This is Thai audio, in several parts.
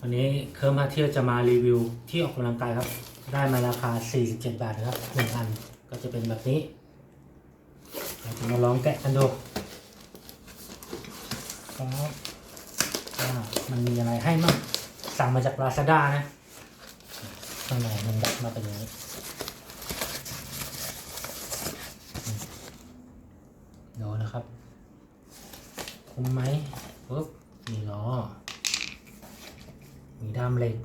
วันนี้เคิร์มพาเที่ยวจะมารีวิวที่ออกกำลังกายครับ ได้มาราคา 47 บาทนะครับหนึ่งอันก็จะเป็นแบบนี้เราจะมาลองแกะกันดูครับว่ามันมีอะไรให้มั่งสั่งมาจาก Lazada นะข้างในมันดักมาเป็นอย่างนี้ดูนะครับ คุ้มไหมปุ๊บมีล้อ มีด้ามเหล็ก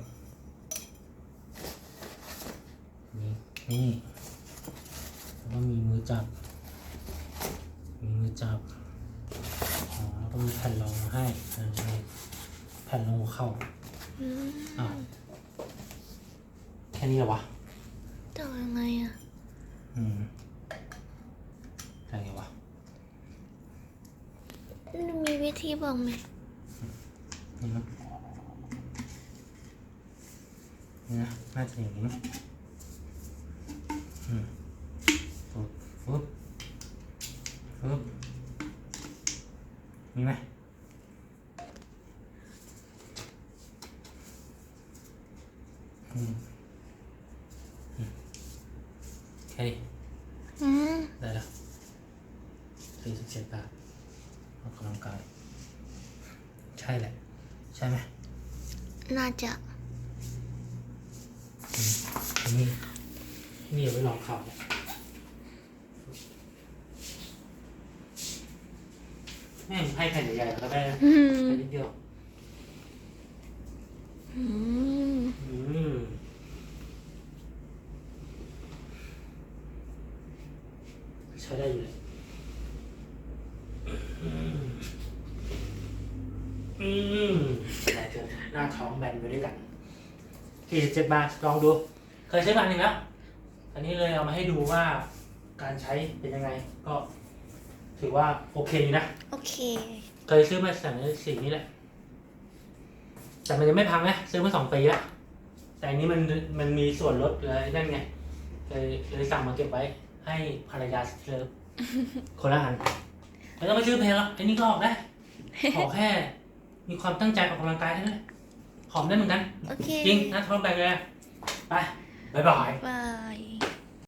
มีนี่แล้วก็มีมือจับ มีมือจับอ๋อแล้วก็มีแผ่นรองมาให้อ่านี่แผ่นรองหัวเข่าอืมอ้าวแค่นี้เหรอวะต่อยังไงอะ อืมอะไรวะมีวิธีบอกไหมนี่มั้ง นี่นะน่าจะอย่างนี้มั้งอืมฟึบฟึบฟึบมีไหมอืมอืมแค่นี้อืมได้แล้วสี่สิบเจ็ดบาทออกกำลังกาย ใช่แหละ ใช่ไหมน่าจะ นี่นี่เอาไว้ลองเข่าเนี่ยแม่งให้แผ่นใหญ่ๆแล้วได้นะอืมแค่นิดเดียวอืมอืมใช้ได้อยู่เลยอืมอืมแต่เจอหน้าท้องแบนไปด้วยกันสี่สิบเจ็ดบาทลองดู เคยใช้มาหนึ่งแล้วอันนี้เลยเอามาให้ดูว่าการใช้เป็นยังไง ก็ ถือว่าโอเคอยู่นะ โอเค เคยซื้อมาสั่งในสีนี้แหละ แต่มันยังไม่พังนะซื้อมาสองปีแล้วแต่อันนี้มันมันมีส่วนลดเลยนั่นไงเลยเลยสั่งมาเก็บไว้ ให้ภรรยาเซิร์ฟคนละอันไม่ต้องไปซื้อเพลงหรอกไอ้นี่ก็ออกได้ขอแค่ มีความตั้งใจออกกำลังกายแค่นั้นแหละหอมได้เหมือนกัน โอเค จริงนะท้องแบงเลย ไป บ๊ายบาย บาย